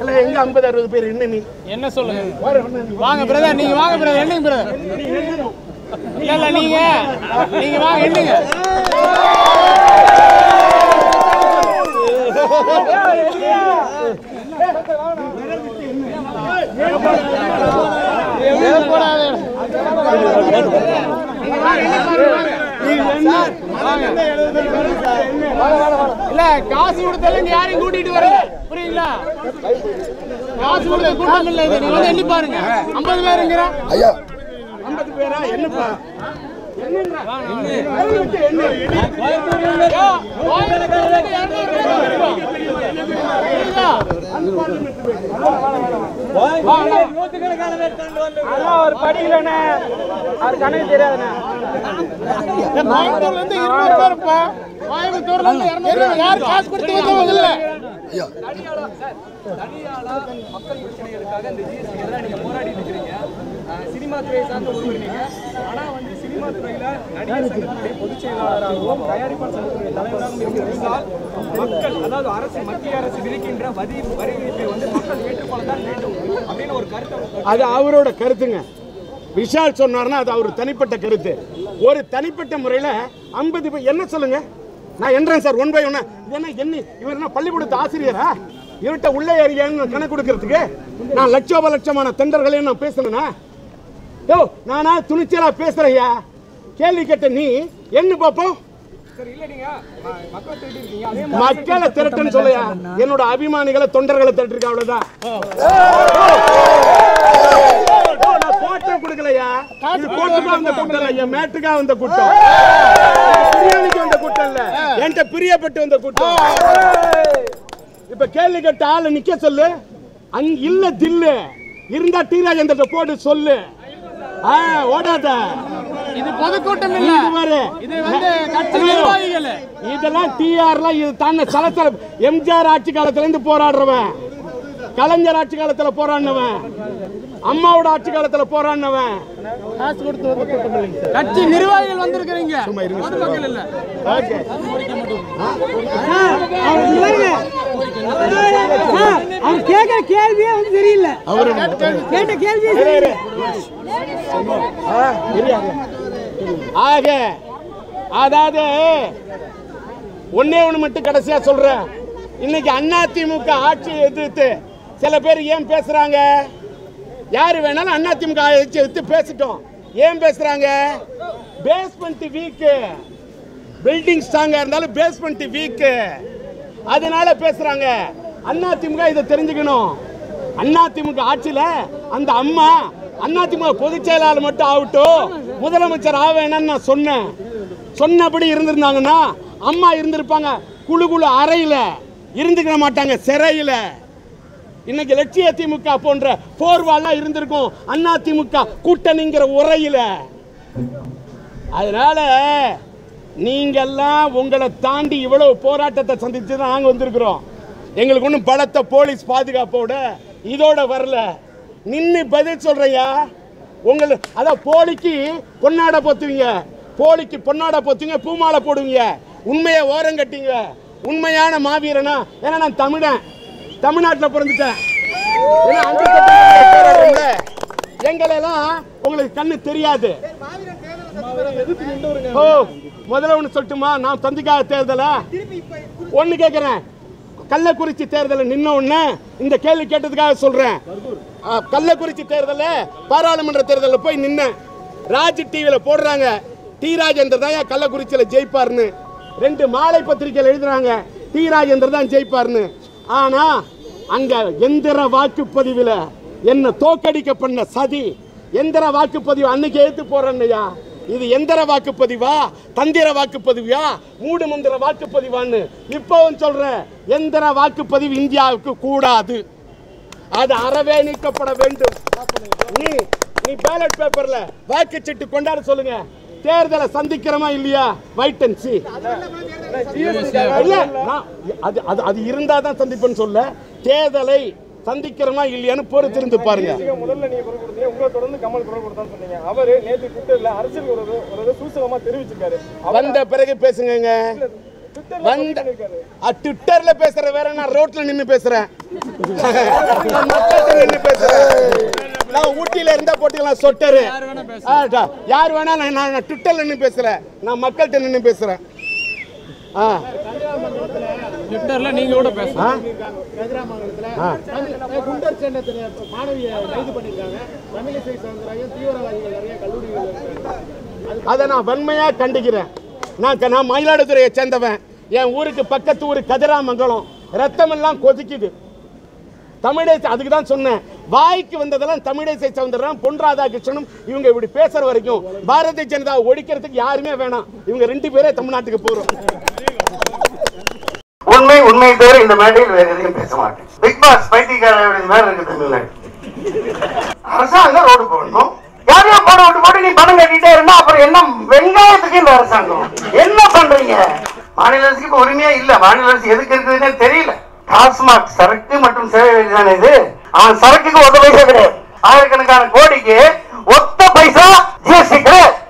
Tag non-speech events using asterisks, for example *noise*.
இல்ல எங்க ஐம்பது அறுபது பேர் என்ன நீ என்ன சொல்லுங்க வாங்க பிரதர் நீங்க வாங்க பிரதர் என்னங்க பிரதர் இல்ல இல்ல நீங்க நீங்க வாங்க என்னங்க இல்ல காசு கொடுத்தாலும் யாரையும் கூட்டிட்டு வரல புரியுங்களா காசு கொடுத்த கூட்டம் இல்ல இது. நீங்க வந்து எண்ணி பாருங்க. ஐம்பது பேருங்கிற ஐயா. ஐம்பது பேரா? என்னப்பா? அவர் படிக்கலண்ணே. அவர் கணக்கு தெரியாதுண்ணே. கோயம்புத்தூர்ல இருந்து இருநூறு பேருப்பா. கோயம்புத்தூர்ல இருந்து இருநூறு பேர். யார் காசு கொடுத்து வந்தவங்க இல்ல ஐயா. மக்கள் பிரச்சனைகளுக்காக இந்த ஜிஎஸ்டி எதிராக நீங்க போராடிட்டு இருக்கிறீங்க. அஹ் சினிமா துறையை சார்ந்த ஒருவர் நீங்க. ஆனா வந்து சினிமா துறையில நடிகர் சங்கத்துடைய பொதுச் செயலாளராகவும் தயாரிப்பாளர் தலைவராகவும் இருக்கிறீர்கள் மக்கள் அதாவது அரசு மத்திய அரசு விதிக்கின்ற வரி வரி விதிப்பை வந்து மக்கள் ஏற்றுக்கொள்ளத்தான் வேண்டும் அப்படின்னு ஒரு கருத்தை அது அவரோட கருத்துங்க. விஷால் சொன்னார்னா அது அவர் தனிப்பட்ட கருத்து. ஒரு தனிப்பட்ட முறையில் ஐம்பது என்ன சொல்லுங்க? நான் என்றேன் சார் ஒன் பை ஒன்னா. இது என்ன என்ன இவர் என்ன பள்ளிக்கூடத்து ஆசிரியரா? இவர்கிட்ட உள்ளே ஏறியான்னு கணக்கு கொடுக்கறதுக்கு? நான் லட்சோப லட்சமான தெண்டர்களையும் நான் பேசணும்னா யோ நானா துணிச்சலா பேசுறையா கேள்வி கேட்ட நீ என்ன பார்ப்போம் சரி இல்ல நீங்க. ம- மக்களை திரட்டி இருக்கீங்க. அதே மக்களை திரட்டுன்னு சொல்லையா? என்னோட அபிமானிகளை தொண்டர்களை திரட்டிருக்க அவ்வளவுதான். கொடுக்கலையா? இது வந்த கூட்டம் இல்ல என் மேட்டுக்கா வந்த கூட்டம். பிரியாணிக்கு வந்த கூட்டம் இல்ல என்கிட்ட பிரியப்பட்டு வந்த கூட்டம். இப்ப கேள்வி கேட்ட ஆளு நிக்க சொல்லு. அங்க இல்ல தில்லு. இருந்தா டி ராஜேந்திர போட்டு சொல்லு. ஆ, ஓடாத. இது பொதுக்கூட்டம் இல்ல. இது பாரு. இது வந்து கட்சி. நிர்வாகிகள். இதெல்லாம் டிஆர்ல இது தானே சலசல எம்ஜிஆர் ஆட்சி காலத்துல இருந்து போராடுறவன். கலைஞர் ஆட்சி காலத்துல போராடினவன். அம்மாவோட ஆட்சி காலத்துல போராடினவன். காசு கொடுத்து கட்சி நிர்வாகிகள் வந்திருக்கிறீங்க. அவர் கேட்கிற கேள்வியே வந்து தெரியல அவரு கேட்ட கேள்வியே. ஆக அதாவது ஒன்னே ஒண்ணு மட்டும் கடைசியா சொல்றேன். இன்னைக்கு அதிமுக ஆட்சியை எதிர்த்து சில பேர் ஏன் பேசுறாங்க? யார் வேணாலும் அதிமுக ஆட்சியை எதிர்த்து பேசிட்டோம். ஏன் பேசுறாங்க? பேஸ்மெண்ட் வீக்கு பில்டிங் ஸ்ட்ராங்கா இருந்தாலும் பேஸ்மெண்ட் வீக்கு அதனால பேசுறாங்க. அதிமுக இதை தெரிஞ்சுக்கணும். அதிமுக ஆட்சியில அந்த அம்மா அதிமுக பொதுச் செயலாளர் மட்டும் ஆகட்டும் முதலமைச்சர் ஆக நான் சொன்னேன். சொன்னபடி இருந்திருந்தாங்கன்னா அம்மா இருந்திருப்பாங்க. குழு குழு அறையில இருந்துக்கிற மாட்டாங்க சிறையில. இன்னைக்கு லட்சிய திமுக போன்ற போர்வாலாம் இருந்திருக்கும். அண்ணா திமுக கூட்டணிங்கிற உரையில. அதனால நீங்கெல்லாம் உங்களை தாண்டி இவ்வளவு போராட்டத்தை சந்திச்சு தான் நாங்கள் வந்திருக்கிறோம். எங்களுக்கு ஒன்றும் பலத்த போலீஸ் பாதுகாப்போட இதோட வரல. நின்று பதில் சொல்றையா உங்களை அதான் போலிக்கு பொன்னாடை போத்துவீங்க. போலிக்கு பொன்னாடை போத்துவீங்க பூமாலை போடுவீங்க. உண்மையை ஓரம் கட்டிங்க உண்மையான மாவீரனா. ஏன்னா நான் தமிழன். தமிழ்நாட்டில் பிறந்துட்டேன். எங்களெல்லாம் உங்களுக்கு கண்ணு தெரியாது. ஓ முதல்ல ஒன்று சொல்லட்டுமா? நான் தந்திக்காக தேர்தலா ஒன்று கேட்குறேன் கள்ளக்குறிச்சி தேர்தலில் நின்ன உடனே இந்த கேள்வி கேட்டதுக்காக சொல்றேன். ஆ, கள்ளக்குறிச்சி தேர்தலில் பாராளுமன்ற தேர்தலில் போய் நின்னேன். ராஜ் டிவியில் போடுறாங்க. டி ராஜேந்தர் தான் கள்ளக்குறிச்சியில் ஜெயிப்பார்னு ரெண்டு மாலை பத்திரிகையில் எழுதுறாங்க. டி ராஜேந்தர் தான் ஜெயிப்பார்னு ஆனா அங்க எந்திர வாக்குப்பதிவில் என்ன தோக்கடிக்க பண்ண சதி? எந்திர வாக்குப்பதிவு அன்னைக்கு எடுத்து போறேன்னையா? இது எந்திர வாக்குப்பதிவா? தந்திர வாக்குப்பதிவா மூடு மந்திர வாக்குப்பதிவான்னு இப்பவும் சொல்றேன் எந்திர வாக்குப்பதிவு இந்தியாவுக்கு கூடாது. அது அறவே நீக்கப்பட வேண்டும். நீ நீ பேலட் பேப்பர்ல வாக்குச்சீட்டு கொண்டாட சொல்லுங்க. தேர்தலை சந்திக்கிறோமா இல்லையா? வைட் அண்ட் சி அது அது அது இருந்தா தான் சந்திப்பேன்னு சொல்ல. தேர்தலை சந்திக்கிறோமா இல்லையான்னு பொறுத்திருந்து பாருங்க. முதல்ல நீங்க குரல் கொடுத்தீங்க உங்களை தொடர்ந்து கமல் குரல் கொடுத்தான்னு சொன்னீங்க. அவரு நேற்று ட்விட்டர்ல அரசியல் ஒரு ஒரு சூசகமா தெரிவிச்சிருக்காரு. வந்த பிறகு பேசுங்க வந்த ட்விட்டர்ல பேசுற வேற நான் ரோட்ல நின்னு பேசுறேன். *laughs* நான் மக்கள்கிட்ட நின்னு பேசுறேன். நான் ஊட்டியில இருந்தா போட்டுக்கலாம் சொட்டரு. யார் வேணா நான் நான் ட்விட்டர்ல நின்னு பேசுறேன். நான் மக்கள்கிட்ட நின்னு பேசுறேன். ஆ. ட்விட்டர்ல நீங்க கூட பேச ஆ. ஆ. குண்டர் சேண்டத்தில் மாணவியை கைது பண்ணியிருக்காங்க. தமிழிசை சவுந்தரராஜன் தீவிரவாதிகள் நிறைய கல்லூரிகள் அதை நான் வன்மையா கண்டிக்கிறேன். நான் க- நான் மயிலாடுதுறையை சேர்ந்தவன். என் ஊருக்கு பக்கத்து ஊர் கதிராமங்கலம். ரத்தம் எல்லாம் கொதிக்குது. தமிழேசை அதுக்கு தான் சொன்னேன். வாய்க்கு வந்ததெல்லாம் தமிழேசை சவுந்தரம் பொன் ராதாகிருஷ்ணனும் இவங்க இப்படி பேசுற வரைக்கும் பாரதிய ஜனதா ஒழிக்கிறதுக்கு யாருமே வேணாம். இவங்க ரெண்டு பேரே தமிழ்நாட்டுக்கு போறோம். உண்மை உண்மை தவிர இந்த மேடையில் வேற எதையும் பேச மாட்டேன். பிக் பாஸ் பைத்தியக்கார மாதிரி இருக்கு தமிழ்நாடு அரசாங்கம் ரோடு போடணும். யார் போட விட்டு போட்டு நீ பணம் கட்டிட்டே இருந்தா அப்புறம் என்ன வெங்காயத்துக்கு இந்த அரசாங்கம்? என்ன பண்றீங்க? மாநில அரசுக்கு உரிமையா இல்ல. மாநில அரசு எதுக்கு இருக்குதுன்னே தெரியல. டாஸ்மாக் சரக்கு மற்றும் சேவை வரி தானே இது. அவன் சரக்குக்கு ஒத்த பைசா கிடையாது. ஆயிரக்கணக்கான கோடிக்கு ஒத்த பைசா ஜிஎஸ்டி கிடையாது.